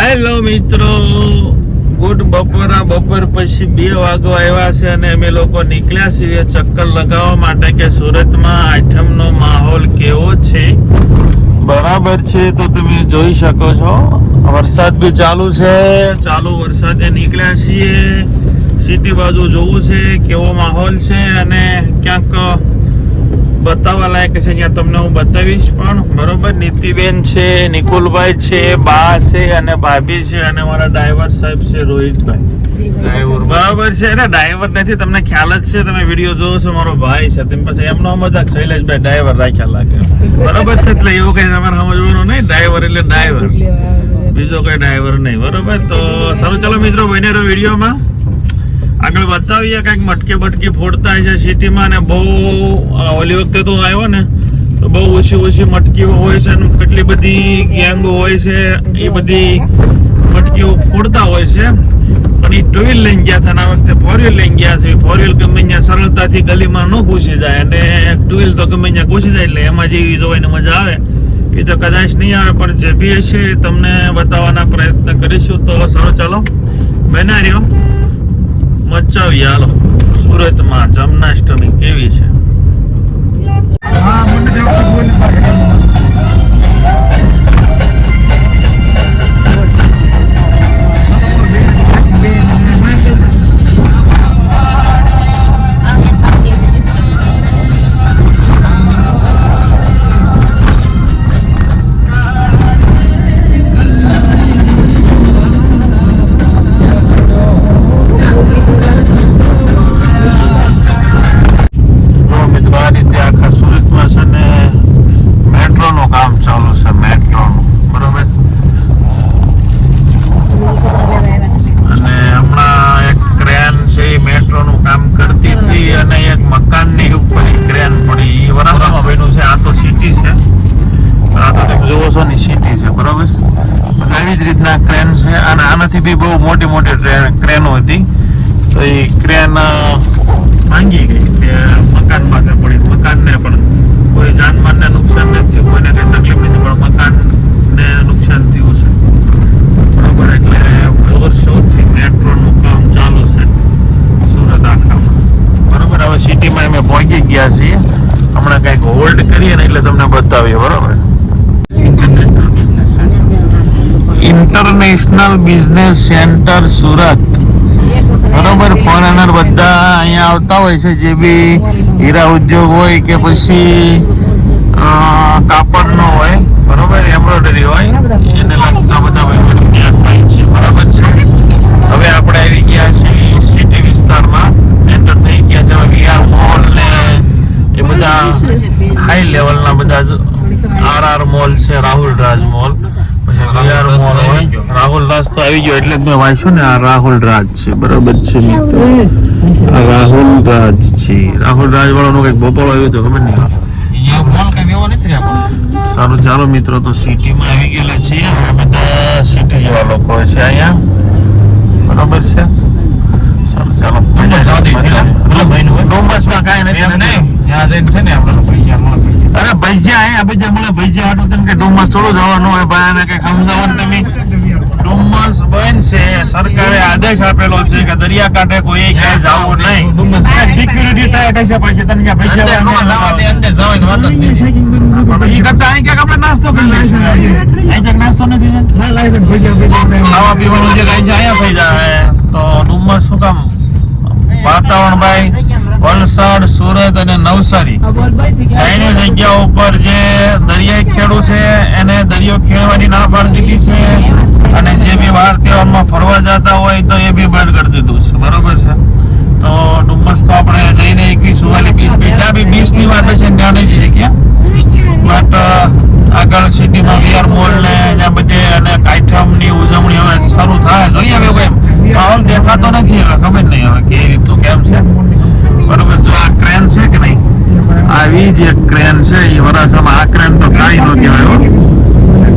Hello મિત્રો. Good બપોરા બપોર પછી બે વાગો આવ્યા છે અને અમે લોકો નીકળ્યા છીએ ચક્કર લગાવવા માટે કે સુરતમાં આઠમનો માહોલ કેવો છે? બરાબર છે, તો તમે જોઈ શકો છો. વરસાદ બી ચાલુ છે, ચાલુ વરસાદે નીકળ્યા છીએ. સિટી બાજુ જોવું છે, કેવો માહોલ છે અને ક્યાંક બતાવવા લાયક છે અહીંયા તમને હું બતાવીશ પણ બરોબર? નીતિબેન છે નિકુલભાઈ છે બા છે અને ભાભી છે અને મારા ડ્રાઈવર સાહેબ છે રોહિતભાઈ. ડ્રાઈવર. બરાબર છે? ને ડ્રાઈવર નથી તમને ખ્યાલ જ છે તમે વીડિયો જોવો છો મારો ભાઈ છે. તેમ પછી એમનો મજાક શૈલેષભાઈ ડ્રાઈવર રાખ્યા લાગે. બરાબર છે? એટલે એવું કઈ તમારે સમજવાનું નહીં ડ્રાઈવર એટલે ડ્રાઈવર. બીજો કઈ ડ્રાઈવર નહીં બરોબર? તો સારું ચાલો મિત્રો બને રહો વિડીયોમાં. આગળ બતાવીએ, કંઈક મટકે બટકી ફોડતા હોય છે સિટીમાં ને બહુ ઓલી વખતે તો આવ્યો ને, તો બહુ ઓછી ઓછી મટકીઓ હોય છે અને કેટલી બધી ગેંગો હોય છે, એ બધી મટકીઓ ફોડતા હોય છે. પણ એ ટુ વ્હીલ લઈને ગયા હતા આ વખતે ફોર વ્હીલ લઈને ગયા છે. ફોર વ્હીલ ગમે ત્યાં સરળતાથી ગલીમાં ન ઘૂસી જાય અને ટુ વ્હીલ તો ગમે ત્યાં ઘૂસી જાય એટલે એમાં જેવી જોઈને મજા આવે, એ તો કદાચ નહીં આવે, પણ જે બી હશે તમને બતાવવાના પ્રયત્ન કરીશું. તો સારો, ચાલો. બના રહ્યો મચાવી હાલો. સુરતમાં જન્માષ્ટમી કેવી છે? બી બહુ મોટી મોટી ટ્રેન ક્રેનો હતી. તો એ ક્રેન ભાંગી ગઈ તે મકાન પાસે પડી મકાનને પણ કોઈ જાનમાનને નુકસાન નથી થયું, કોઈને કંઈ તકલીફ નથી, પણ મકાનને નુકસાન થયું છે. બરાબર, એટલે વર્ષોથી મેટ્રોનું કામ ચાલુ છે સુરત આખામાં. બરાબર, હવે સિટીમાં અમે પહોંચી ગયા છીએ. હમણાં કંઈક હોલ્ડ કરીએ ને એટલે તમને બતાવીએ, બરોબર? ઇન્ટરનેશનલ બિઝનેસ સેન્ટર સુરત બરોબર? ફોરેનર બધા અહીંયા આવતા હોય છે, જે બી હીરા ઉદ્યોગ હોય કે પછી કાપડનો હોય. બરોબર? એમ્બ્રોઇડરી હોય. એને લગતા બધા થાય છે બરાબર છે? હવે આપણે આવી ગયા છીએ સિટી વિસ્તારમાં. એન્ટર થઈ ગયા છે. મોલ ને એ બધા હાઈ લેવલના બધા આર આર મોલ છે રાહુલ રાજ મોલ રાહુલ રાજ તો આવી ગયો એટલે જ મેં વાંચ્યું ને આ રાહુલ રાજ છે. બરોબર છે મિત્રો? આ રાહુલ રાજ છે. રાહુલ રાજ વાળાનો કંઈક બપોરો આવ્યો તો ખબર નહીં. સારું ચાલો મિત્રો તો સિટીમાં આવી ગયેલા છીએ. બધા સિટી જેવા લોકો છે અહીંયા. બરોબર છે? સારું ચાલો. ડુમસમાં કાંઈ નથી અરે ભૈજા અહીંયા ભૈજા મળે ભૈજા હાટું તને કે ડુમસ થોડું જવાનું હોય ભાઈ આને કઈ સમજાવવાનું તમે. ડુમસ બંધ છે સરકારે આદેશ આપેલો છે કે દરિયા કોઈ ક્યાંય જવું નહીં. સિક્યુરિટી પછી? તને કરતા અહીં ક્યાંક આપણે નાસ્તો કરી લઈશું અહીં ક્યાંક નાસ્તો નથી? ખાવા પીવાનું જે કઈ છે અહીંયા થઈ જાય. તો ડુમસ શું કામ? વાતાવરણ ભાઈ વલસાડ, સુરત અને નવસારી. ત્રણેય જગ્યા ઉપર જે દરિયાઈ ખેડું છે, એને દરિયો ખેડવાની ના પાડી દીધી છે. અને જે બી વાર તહેવારમાં ફરવા જતા હોય તો એ બી બંધ કરી દીધું છે. ક્રેન છે એ વરાછામાં આ ક્રેન તો કાંઈ ન કહેવાય હો.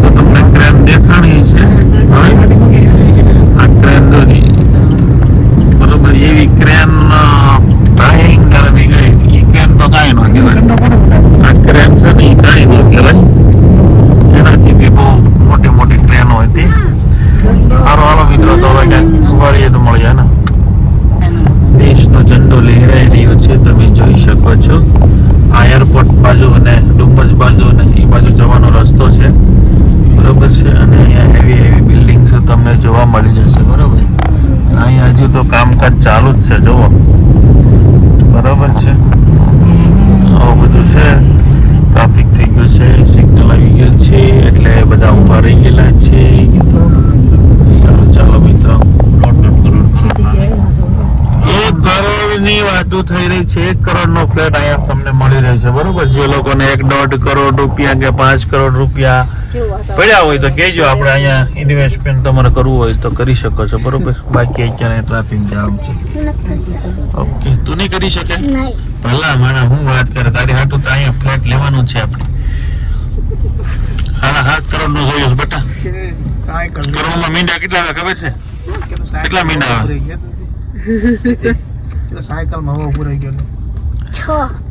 તો તમને ક્રેન દેખાણી છે હવે આ ક્રેન જો ની. બરોબર એવી ક્રેન ભયંકર બી ગઈ એ ક્રેન તો કાંઈ ન કહેવાય આ ક્રેન છે ને એ કાંઈ ન કહેવાય એનાથી બી બહુ મોટી મોટી ક્રેનો હતી કામકાજ ચાલુ જ છે જુઓ બરાબર છે આવું બધું છે ટ્રાફિક થઈ ગયું છે સિગ્નલ આવી ગયું છે એટલે બધા ઊભા રહી ગયેલા છે સારું ચાલો મિત્રો એક કરોડની વાતો થઈ રહી છે એક કરોડનો ફ્લેટ અહીંયા તમને રહેશે બરોબર? જે લોકોને એક દોઢ કરોડ રૂપિયા કે પાંચ કરોડ રૂપિયા પડ્યા હોય તો કહેજો આપણે અહીંયા ઇન્વેસ્ટમેન્ટ તમારે કરવું હોય તો કરી શકો છો બરોબર? બાકી અત્યારે ટ્રાફિક જામ છે. ઓકે તું નહીં કરી શકે? ભલા માણા હું વાત કરે તારી હાટું તો અહીંયા ફ્લેટ લેવાનું છે આપણે. હા સાત કરોડનું જોયું છે બેટા. કરોડમાં મીંડા કેટલા આવે ખબર છે? કેટલા મીંડા આવે? સાયકલમાં હવા પૂરાઈ ગયો. ચાલો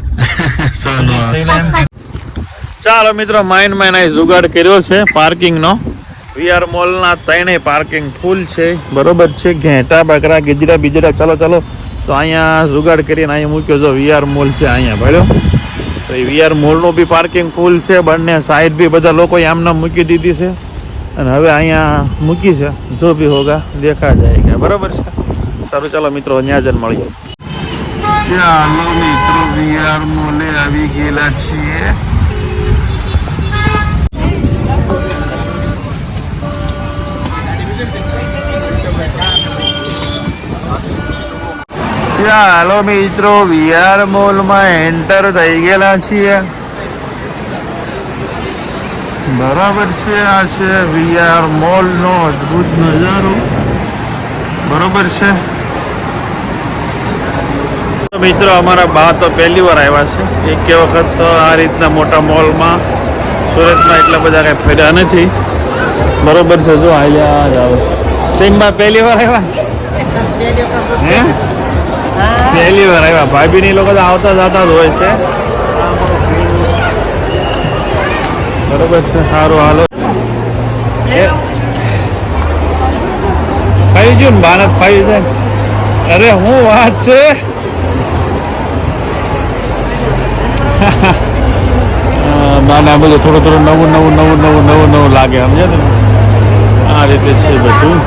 ચાલો. મિત્રો માઇન માઇન આ જુગાડ કર્યો છે પાર્કિંગ નો. વીઆર મોલ ના ત્રણેય પાર્કિંગ ફૂલ છે. બરોબર છે. ઘેટા, બકરા, ગીજડા, બીજડા. ચાલો ચાલો. તો અહીંયા જુગાડ કરીને અહીંયા મૂક્યો છો વીઆર મોલ છે અહીંયા, ભર્યો. તો એ વીઆર મોલનું બી પાર્કિંગ ફૂલ છે. બંને સાઈડ બી બધા લોકો આમના મૂકી દીધી છે. અને હવે અહીંયા મૂકી છે. જો બી હોગા દેખા જાયગા બરોબર છે. સારું, ચાલો મિત્રો ત્યાં જઈને મળીએ. ચાલો મિત્રો વીઆર મોલે આવી ગયેલા છીએ. ચાલો મિત્રો વીઆર મોલમાં એન્ટર થઈ ગયેલા છીએ. બરાબર છે, આ છે વીઆર મોલ નો અદ્ભુત નજારો. બરોબર છે. મિત્રો, અમારા બા તો પહેલી વાર આવ્યા છે. એક વખત તો આ રીતના મોટા મોલમાં, સુરતમાં એટલા બધા કંઈ ફર્યા નથી. બરોબર છે, જો આયા જ આવે. ટીમમાં પહેલી વાર આવ્યા? પહેલી વાર આવ્યા. ભાભી ની લોકો તો આવતા જતા જ હોય છે. બરોબર છે, સારું, હાલો. ખાઈ ગયું ને બાનત ખાઈ જાય અરે, હું વાત છે? અ, ના ના બધું થોડું થોડું નવું નવું નવું નવું નવું નવું લાગે સમજે ને આ રીતે છે બધું.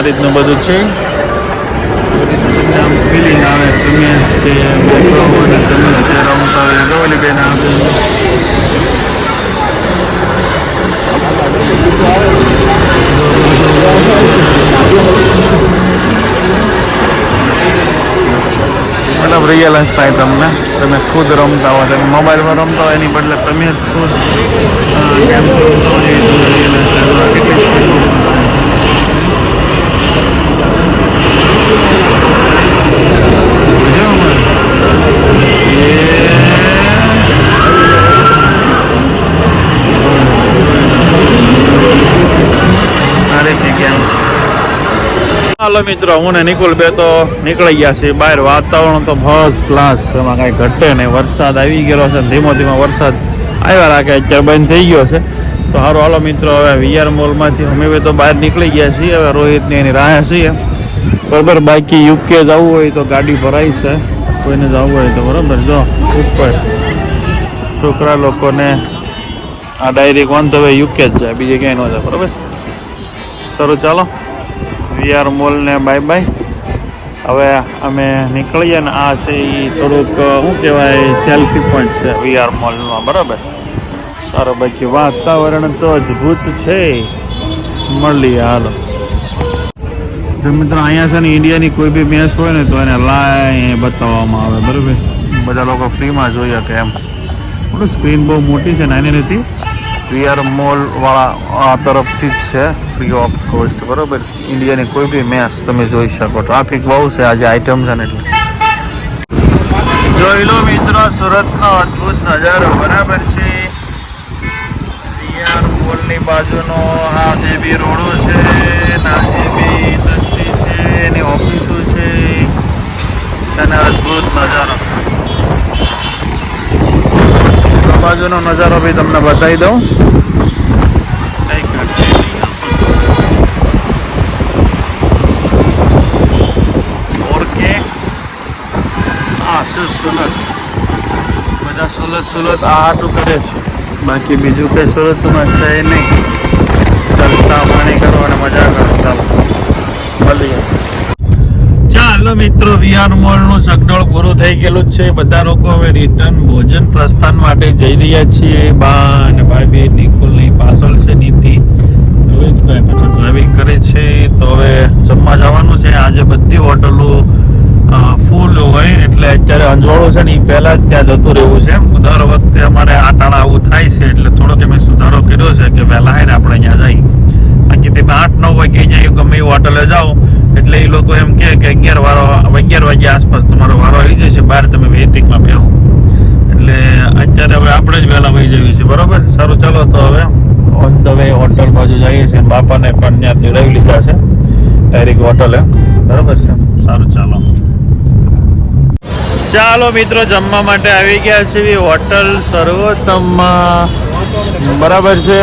આ રીતનું બધું છે આમ ફિલિંગ આવે તમે જે હો તમે જે રમતા હોય ગોલી બેન આપે મતલબ થાય તમને તમે ખુદ રમતા હોય, તમે મોબાઈલમાં રમતા હોય, એની બદલે તમે જ ખુદ. કેટલી હાલો મિત્રો, હું ને નિકુલ બે તો નીકળી ગયા છે બહાર. વાતાવરણ તો ફર્સ્ટ ક્લાસ એમાં કાંઈ ઘટે નહીં. વરસાદ આવી ગયેલો છે ધીમો ધીમો વરસાદ આવ્યા રાખે, અત્યારે બંધ થઈ ગયો છે. તો સારું હાલો મિત્રો, હવે વીઆર મોલમાંથી અમે તો બહાર નીકળી ગયા છીએ. હવે રોહિતની એની રાહ છીએ. બરાબર, બાકી યુકે જવું હોય તો ગાડી ભરાઈ છે. કોઈને જવું હોય તો બરાબર, જો, ઉપર. છોકરા લોકોને આ ડાયરી કોણ તો હવે યુકે જ જાય. બીજે ક્યાંય ન જાય, બરાબર? સારું, ચાલો. વીઆર મોલ ને બાય બાય. હવે અમે નીકળીએ ને આ છે એ થોડુંક શું કહેવાય સેલ્ફી પોઈન્ટ છે વીઆર મોલમાં બરાબર? સારું બાકી વાતાવરણ તો અદ્ભુત છે. મળીએ હાલો. જો મિત્રો અહીંયા છે ને ઇન્ડિયાની કોઈ બી મેચ હોય ને તો એને લાઈ બતાવવામાં આવે બરાબર? બધા લોકો ફ્રીમાં જોઈએ કે એમ. સ્ક્રીન બહુ મોટી છે નાની નથી. વીઆર મોલ વાળા આ તરફથી જ છે. ફ્રી ઓફ કોસ્ટ બરોબર? ઇન્ડિયાની કોઈ બી મેચ તમે જોઈ શકો ટ્રાફિક બહુ છે, આજે આઈટમ છે ને એટલે. જોઈ લો મિત્રો, સુરતનો અદ્ભુત નજારો. બરાબર છે? રિયાર મોલની બાજુનો આ જે બી રોડો છે, ના જે બી ઇન્ડસ્ટ્રી છે, એની ઓફિસો છે. અને અદ્ભુત નજારો આ બાજુનો નજારો બી તમને બતાવી દઉં. સુરત? બધા સુરત સુરત આ હાટું કરે છે. બાકી બીજું કંઈ સુરતમાં છે નહીં. જલસા પાણી કરો અને મજા કરો ચાલો. મળીએ. ચાલો મિત્રો, વિહાર મોલનું સગડોળ પૂરું થઈ ગયેલું છે. બધા લોકો હવે રિટર્ન ભોજન પ્રસ્થાન માટે જઈ રહ્યા છીએ. બા અને ભાઈ બે નિકુલની પાછળ છે નીતિ. રોહિતભાઈ પછી ડ્રાઇવિંગ કરે છે. તો હવે જમવા જવાનું છે. આજે બધી હોટલો ફૂલ હોય એટલે અત્યારે અંજવાળું છે ને એ પહેલા જ ત્યાં જતું રહેવું છે દર વખતે અમારે આ ટાણા આવું થાય છે એટલે થોડોક અમે સુધારો કર્યો છે કે વહેલા આવીને આપણે અહીંયા જઈએ. બાકી તમે આઠ નવ વાગે અહીંયા ગમે એ હોટલે જાઓ. એટલે એ લોકો એમ કે અગિયાર વારો અગિયાર વાગ્યા આસપાસ તમારો વારો આવી જશે, બહાર તમે વેટિંગમાં બેહો. એટલે અત્યારે હવે આપણે જ વહેલા વહી જવી છે બરોબર? સારું, ચાલો તો હવે ઓન ધ વે હોટલ બાજુ જઈએ છીએ. બાપાને પણ ત્યાં તેડાવી લીધા છે. ડાયરેક્ટ હોટલે બરોબર છે? સારું, ચાલો. ચાલો મિત્રો, જમવા માટે આવી ગયા છે હોટલ સર્વોત્તમમાં. બરાબર છે?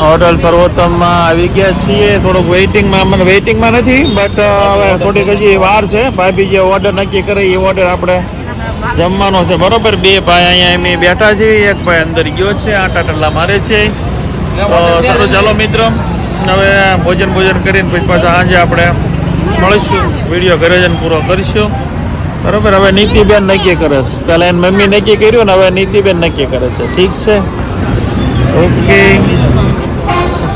હોટલ સર્વોત્તમમાં આવી ગયા છીએ. થોડુંક વેઇટિંગમાં મને વેઇટિંગમાં નથી બટ હવે થોડીક હજી વાર છે. ભાભી જે ઓર્ડર નક્કી કરે, એ ઓર્ડર આપણે જમવાનો છે. બરોબર? બે ભાઈ અહીંયા એમ બેઠા છે. એક ભાઈ અંદર ગયો છે, આટા ટલ્લા મારે છે. તો સારું, ચાલો મિત્રો. હવે ભોજન ભોજન કરીને પછી પાછા સાંજે આપણે મળીશું. વીડિયો ઘરે જઈને પૂરો કરીશું. બરોબર? હવે નીતિબેન નક્કી કરે છે. પહેલાં એની મમ્મી નક્કી કર્યું ને, હવે નીતિબેન નક્કી કરે છે. ઠીક છે? ઓકે.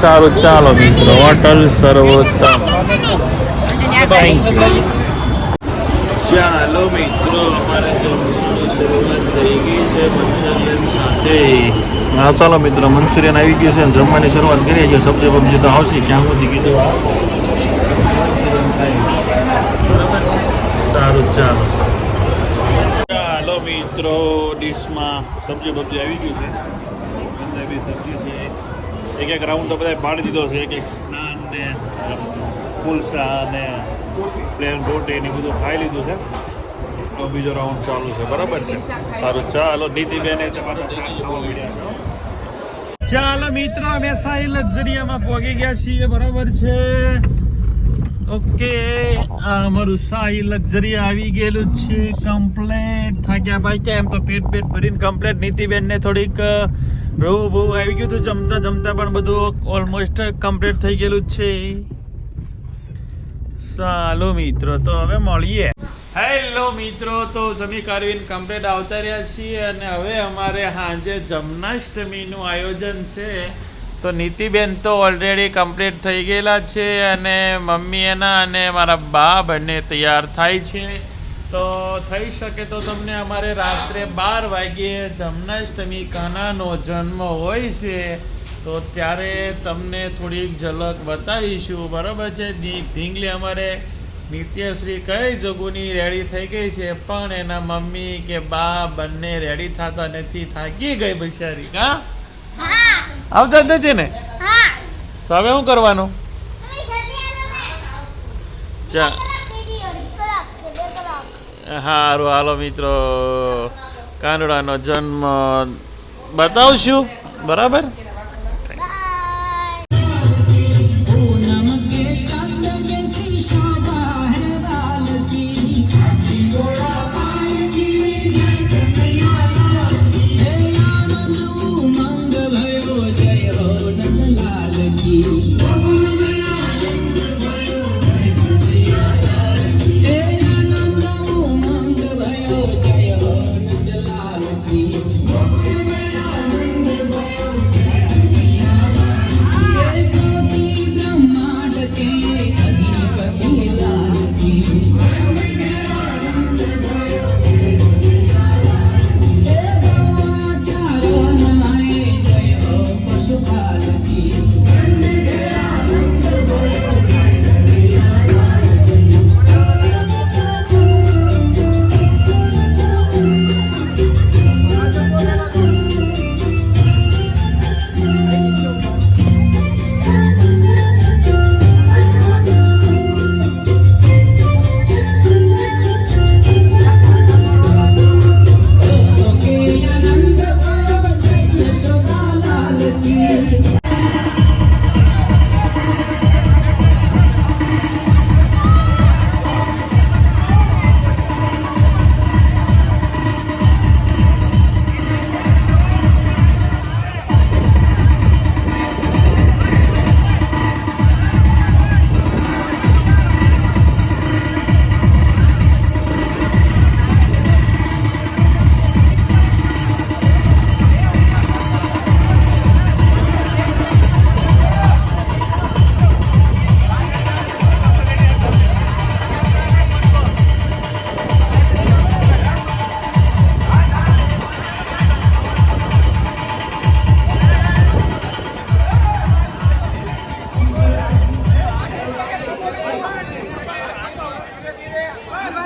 સારું ચાલો મિત્રો હોટલ સર્વોત્તમ. થેન્ક યુ ચાલો મિત્રો અમારે શરૂઆત થઈ ગઈ છે મંચુરિયન સાથે. હા ચાલો મિત્રો મંચુરિયન આવી ગયું છે અને જમવાની શરૂઆત કરીએ છીએ. સબ્જી બબ્જી તો આવશે ક્યાં સુધી કીધું? સારું ચાલો. ચાલો મિત્રો ડીશમાં સબ્જી બબ્જી આવી ગયું છે. પંજાબી સબ્જી છે. એક એક રાઉન્ડ તો બધા પાડી દીધો છે. એક એક નાન ને કુલસા ને પ્લેન રોટી ને બધું ખાઈ લીધું છે. તો બીજો રાઉન્ડ ચાલુ છે. બરાબર છે? સારું ચાલો નીતિબેને ચાલો મિત્રો અમે સાઈ લક્ઝરિયામાં પહોંચી ગયા છીએ. બરાબર છે? ઓકે અમારું સાઈ લક્ઝરી આવી ગયેલું છે. કમ્પ્લેટ થાક્યા કે એમ તો પેટ પેટ ભરીને કમ્પ્લેટ નીતિબેનને થોડીક બહુ બહુ આવી ગયું હતું જમતા જમતા પણ બધું ઓલમોસ્ટ કમ્પ્લીટ થઈ ગયેલું છે. ચાલો મિત્રો, તો હવે મળીએ. હેલો મિત્રો, તો જમી કરવીને કમ્પ્લીટ આવતા રહ્યા છીએ અને હવે અમારે સાંજે જન્માષ્ટમીનું આયોજન છે. તો નીતિબેન તો ઓલરેડી કમ્પ્લીટ થઈ ગયેલા છે અને મમ્મી એના અને મારા બા બંને તૈયાર થાય છે. તો થઈ શકે તો તમને અમારે રાત્રે બાર વાગ્યે જન્માષ્ટમી કાનાનો જન્મ હોય છે તો ત્યારે તમને થોડીક ઝલક બતાવીશું. બરાબર છે? ઢીંગલી અમારે નિત્યશ્રી કઈ જગુની રેડી થઈ ગઈ છે. પણ એના મમ્મી કે બા બંને રેડી થતા નથી. થાકી ગઈ બિચારી. કા આવતા નથી ને? તો હવે શું કરવાનું? ચા હારું હાલો મિત્રો. કાનડાનો જન્મ બતાવશું. બરાબર?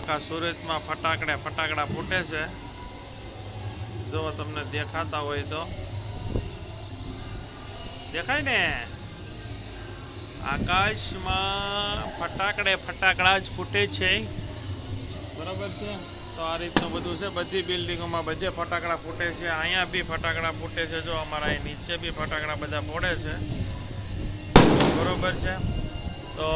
આખા સુરતમાં ફટાકડે ફટાકડા ફૂટે છે. જો તમને દેખાતા હોય તો. દેખાય ને? આકાશમાં ફટાકડે ફટાકડા જ ફૂટે છે. બરાબર છે? તો આ રીતનું બધું છે. બધી બિલ્ડિંગોમાં બધે ફટાકડા ફૂટે છે. અહીંયા બી ફટાકડા ફૂટે છે. જો અમારા અહીં નીચે બી ફટાકડા બધા ફોડે છે. બરોબર છે? તો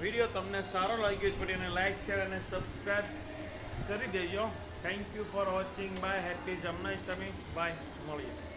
વીડિયો તમને સારો લાગ્યો છે એને લાઈક શેર અને સબસ્ક્રાઈબ કરી દેજો. Thank you for watching bye happy Janmashtami bye મળીએ.